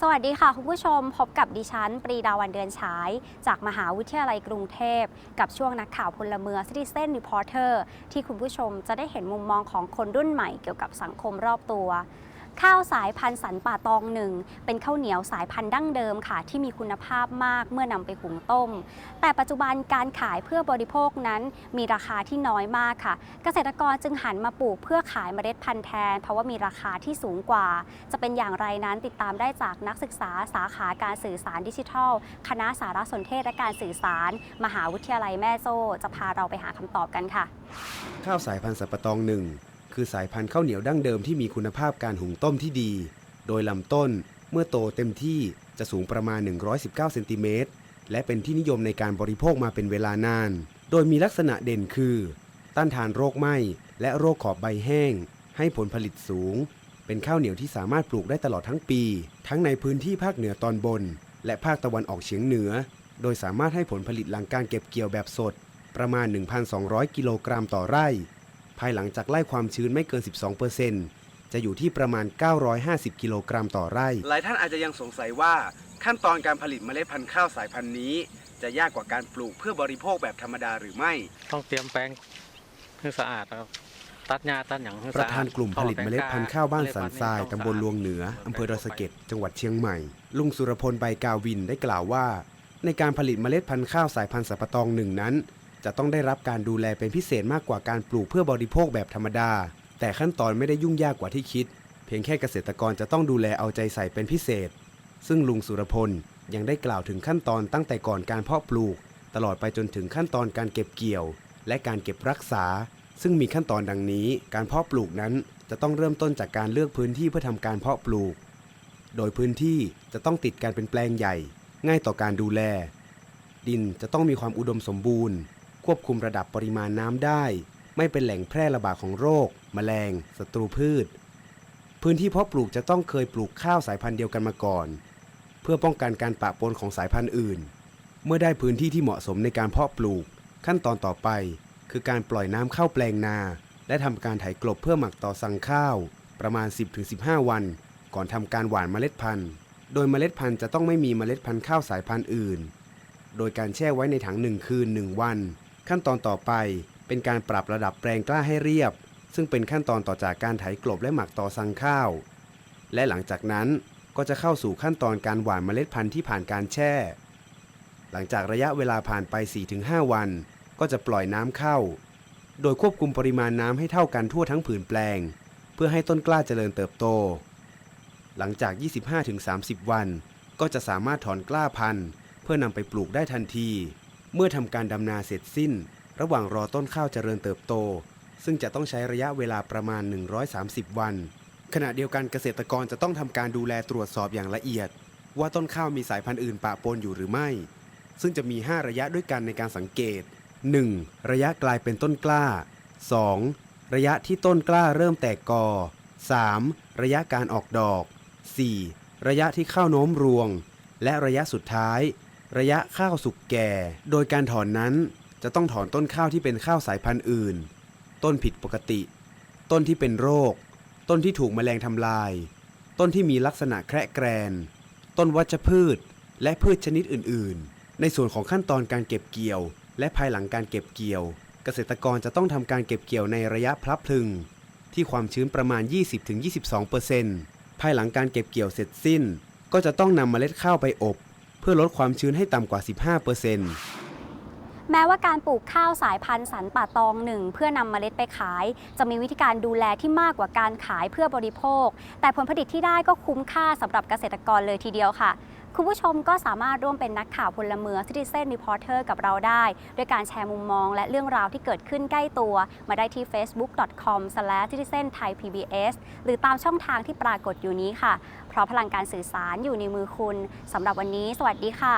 สวัสดีค่ะ คุณผู้ชมพบกับดิฉัน ปรีดาวันเดือนฉาย จากมหาวิทยาลัยกรุงเทพ กับช่วงนักข่าวพลเมือง Citizen Reporter ที่คุณผู้ชมจะได้เห็นมุมมองของคนรุ่นใหม่เกี่ยวกับสังคมรอบตัว ข้าวสายพันธุ์สันป่าตองหนึ่งเป็นข้าวเหนียวสายพันธุ์ดั้งเดิมค่ะ ที่มีคุณภาพมากเมื่อนำไปหุงต้ม แต่ปัจจุบันการขายเพื่อบริโภคนั้นมีราคาที่น้อยมากค่ะ เกษตรกรจึงหันมาปลูกเพื่อขายเมล็ดพันธุ์แทน เพราะว่ามีราคาที่สูงกว่า จะเป็นอย่างไรนั้นติดตามได้จากนักศึกษาสาขาการสื่อสารดิจิทัล คณะสารสนเทศและการสื่อสาร มหาวิทยาลัยแม่โจ้จะพาเราไปหาคำตอบกันค่ะ ข้าวสายพันธุ์สับปะตองหนึ่ง คือสายพันธุ์ข้าวเหนียวดั้งเดิมที่มีคุณภาพการหุงต้มที่ดี โดยลำต้นเมื่อโตเต็มที่จะสูงประมาณ 119เซนติเมตรและเป็นที่นิยมในการบริโภคมาเป็นเวลานาน โดยมีลักษณะเด่นคือ ต้านทานโรคไหม้และโรคขอบใบแห้ง ให้ผลผลิตสูง เป็นข้าวเหนียวที่สามารถปลูกได้ตลอดทั้งปี ทั้งในพื้นที่ภาคเหนือตอนบน และภาคตะวันออกเฉียงเหนือ โดยสามารถให้ผลผลิตหลังการเก็บเกี่ยวแบบสด ประมาณ 1,200 กิโลกรัมต่อไร่ ภายหลังจากไล่ความชื้นไม่เกิน 12%จะอยู่ที่ประมาณ 950 กิโลกรัมต่อไร่ หลายท่านอาจจะยังสงสัยว่าขั้นตอนการผลิตเมล็ดพันธุ์ข้าวสายพันธุ์นี้ จะยากกว่าการปลูกเพื่อบริโภคแบบธรรมดาหรือไม่ ต้องเตรียมแปลงให้สะอาดนะครับตัดหญ้าตัดหยังให้ปสะระอาดธานกลุ่มผลิตเมล็ดพันธุ์ข้าวบ้านสันทรายตำบลลวงเหนืออำเภอดอยสะเก็ดจังหวัดเชียงใหม่ ลุงสุรพลใบกาวินได้กล่าวว่า ในการผลิตเมล็ดพันธุ์ข้าวสายพันธุ์สับปะตองหนึ่งนั้น จะต้องได้รับการดูแลเป็นพิเศษมากกว่าการปลูกเพื่อบริโภคแบบธรรมดา แต่ขั้นตอนไม่ได้ยุ่งยากกว่าที่คิด เพียงแค่เกษตรกรจะต้องดูแลเอาใจใส่เป็นพิเศษ ซึ่งลุงสุรพลยังได้กล่าวถึงขั้นตอนตั้งแต่ก่อนการเพาะปลูก ตลอดไปจนถึงขั้นตอนการเก็บเกี่ยว และการเก็บรักษา ซึ่งมีขั้นตอนดังนี้ การเพาะปลูกนั้นจะต้องเริ่มต้นจากการเลือกพื้นที่เพื่อทำการเพาะปลูก โดยพื้นที่จะต้องติดกันเป็นแปลงใหญ่ ง่ายต่อการดูแล ดินจะต้องมีความอุดมสมบูรณ์ ควบคุมระดับปริมาณน้ำได้ ไม่เป็นแหล่งแพร่ระบาดของโรค แมลงศัตรูพืช พื้นที่เพาะปลูกจะต้องเคยปลูกข้าวสายพันธุ์เดียวกันมาก่อน เพื่อป้องกันการปะปนของสายพันธุ์อื่น เมื่อได้พื้นที่ที่เหมาะสมในการเพาะปลูก ขั้นตอนต่อไป คือการปล่อยน้ำเข้าแปลงนา และทำการไถกลบเพื่อหมักต่อสังข้าว ประมาณ 10-15 วัน ก่อนทำการหว่านเมล็ดพันธุ์โดยเมล็ดพันธุ์จะต้องไม่มีเมล็ดพันธุ์ข้าวสายพันธุ์อื่น โดยการแช่ไว้ในถัง1คืน1วัน ขั้นตอนต่อไปเป็นการปรับระดับแปลงกล้าให้เรียบ ซึ่งเป็นขั้นตอนต่อจากการไถกลบและหมักต่อสั่งข้าว และหลังจากนั้นก็จะเข้าสู่ขั้นตอนการหว่านเมล็ดพันธุ์ที่ผ่านการแช่ หลังจากระยะเวลาผ่านไป 4-5 วัน ก็จะปล่อยน้ำเข้า โดยควบคุมปริมาณน้ำให้เท่ากันทั่วทั้งผืนแปลง เพื่อให้ต้นกล้าเจริญเติบโต หลังจาก 25-30 วัน ก็จะสามารถถอนกล้าพันธุ์ เพื่อนำไปปลูกได้ทันที เมื่อทำการดำนาเสร็จสิ้น ระหว่างรอต้นข้าวเจริญเติบโต ซึ่งจะต้องใช้ระยะเวลาประมาณ 130 วัน ขณะเดียวกันเกษตรกรจะต้องทำการดูแลตรวจสอบอย่างละเอียด ว่าต้นข้าวมีสายพันธุ์อื่นปะปนอยู่หรือไม่ ซึ่งจะมี 5 ระยะด้วยกันในการสังเกต 1. ระยะกลายเป็นต้นกล้า 2. ระยะที่ต้นกล้าเริ่มแตกกอ 3. ระยะการออกดอก 4. ระยะที่ข้าวโน้มรวง และระยะสุดท้าย ระยะข้าวสุกแก่ โดยการถอนนั้นจะต้องถอนต้นข้าวที่เป็นข้าวสายพันธุ์อื่น ต้นผิดปกติ ต้นที่เป็นโรค ต้นที่ถูกแมลงทำลาย ต้นที่มีลักษณะแคระแกรน ต้นวัชพืช และพืชชนิดอื่น ๆ ในส่วนของขั้นตอนการเก็บเกี่ยว และภายหลังการเก็บเกี่ยว เกษตรกรจะต้องทำการเก็บเกี่ยวในระยะพลับพลึง ที่ความชื้นประมาณ 20-22%ภายหลังการเก็บเกี่ยวเสร็จสิ้น ก็จะต้องนำเมล็ดข้าวไปอบ เพื่อลดความชื้นให้ต่ำกว่า 15%แม้ว่าการปลูกข้าวสายพันธุ์สันป่าตองหนึ่งเพื่อนำเมล็ดไปขาย จะมีวิธีการดูแลที่มากกว่าการขายเพื่อบริโภค แต่ผลผลิตที่ได้ก็คุ้มค่าสำหรับเกษตรกรเลยทีเดียวค่ะ คุณผู้ชมก็สามารถร่วมเป็นนักข่าวพลเมืองซิติเซนรีพอร์เตอร์กับเราได้ ด้วยการแชร์มุมมองและเรื่องราวที่เกิดขึ้นใกล้ตัว มาได้ที่ facebook.com/citizenthaipbs หรือตามช่องทางที่ปรากฏอยู่นี้ค่ะ เพราะพลังการสื่อสารอยู่ในมือคุณสำหรับวันนี้ สวัสดีค่ะ